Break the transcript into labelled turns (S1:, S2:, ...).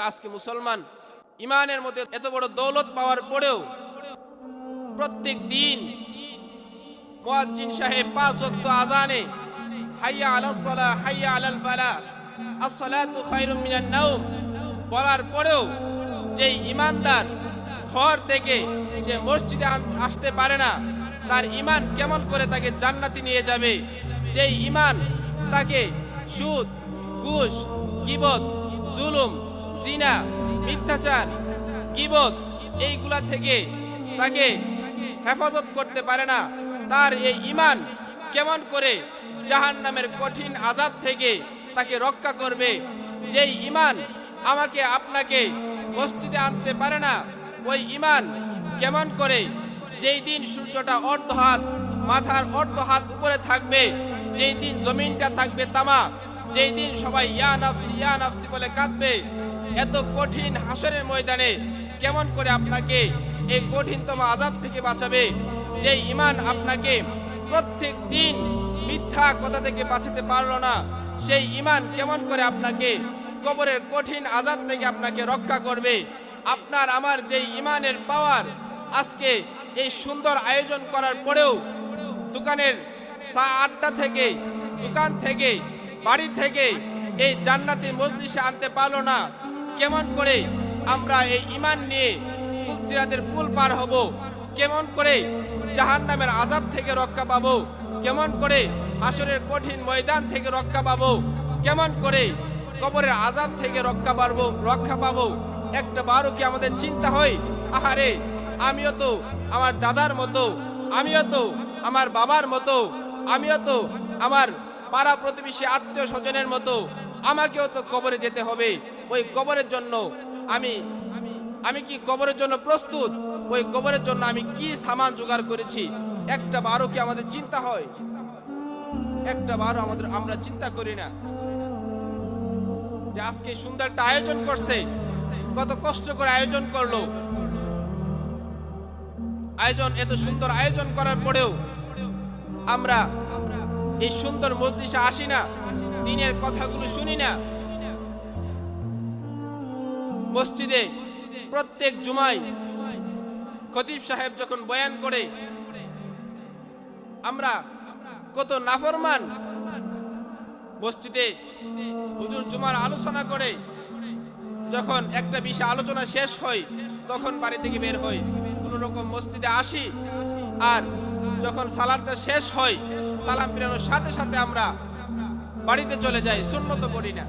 S1: আজকে মুসলমান ইমানের মধ্যে এত বড় দৌলত পাওয়ার পরেও প্রত্যেক দিন মুয়াজ্জিন সাহেব পাঁচ ওয়াক্ত আজানে হাইয়া হাইয়া আলাল আসসালাতু খায়রুম মিনান নাওম বলার পরেও যে ইমানদার ঘর থেকে যে মসজিদে আসতে পারে না, তার ইমান কেমন করে তাকে জান্নাতি নিয়ে যাবে? যে ইমান তাকে সুদ, ঘুষ, গিবত, জুলুম জিনা, মিথ্যাচার, গিবত, এইগুলা থেকে তাকে হেফাজত করতে পারে না। তার এই ইমান কেমন করে জাহান নামের কঠিন আজাদ থেকে তাকে রক্ষা করবে? যেই ইমান আমাকে আপনাকে মসজিদে আনতে পারে না, ওই ইমান কেমন করে যেই দিন সূর্যটা অর্ধ হাত, মাথার অর্ধ হাত উপরে থাকবে, যেই দিন জমিনটা থাকবে তামা, যেই দিন সবাই ইয়া নাফসি ইয়া নাফসি বলে কাঁদবে এত কঠিন হাসরের ময়দানে কেমন করে আপনাকে এই কঠিনতম আজাব থেকে বাঁচাবে? যে ইমান আপনাকে প্রত্যেক দিন মিথ্যা কথা থেকে বাঁচাতে পারল না, সেই ইমান কেমন করে আপনাকে কবরের কঠিন আজাব থেকে আপনাকে রক্ষা করবে? আপনার, আমার যে ইমানের পাওয়ার আজকে এই সুন্দর আয়োজন করার পরেও দোকানের সা আটটা থেকে, দোকান থেকে, বাড়ি থেকে এই জান্নাতি মজলিসে আনতে পারল না। কেমন করে আমরা এই ইমান নিয়ে ফুলসিরাতের পুল পার হব? কেমন করে জাহান নামের আজাব থেকে রক্ষা পাবো? কেমন করে আসরের কঠিন ময়দান থেকে রক্ষা পাবো? কেমন করে কবরের আজাব থেকে রক্ষা পারব, রক্ষা পাবো? একটা বারো কি আমাদের চিন্তা হয়? আহারে, আমিও তো আমার দাদার মতো, আমিও তো আমার বাবার মতো, আমিও তো আমার পাড়া প্রতিবেশী আত্মীয় স্বজনের মতো, আমাকেও তো কবরে যেতে হবে। ওই কবরের জন্য আমি আমি কি কবরের জন্য প্রস্তুত? ওই কবরের জন্য আমি কি সামান জোগাড় করেছি? একটা বারো কি আমাদের চিন্তা হয়? একটা বারো আমাদের, আমরা চিন্তা করি না। যে আজকে সুন্দর একটা আয়োজন করছে। কত কষ্ট করে আয়োজন করল। আয়োজন, এত সুন্দর আয়োজন করার পরেও আমরা এই সুন্দর মজলিসে আসি না। দিনের কথাগুলো শুনি না। মসজিদে প্রত্যেক জুমায় খতিব সাহেব যখন বয়ান করে, আমরা কত নাফরমান। মসজিদে হুজুর জুমার আলোচনা করে, যখন একটা বিষয় আলোচনা শেষ হয়, তখন বাড়ি থেকে বের হই কোনো রকম মসজিদে আসি, আর যখন সালামটা শেষ হয়, সালাম ফিরানোর সাথে সাথে আমরা বাড়িতে চলে যাই। সুন্নত করি না।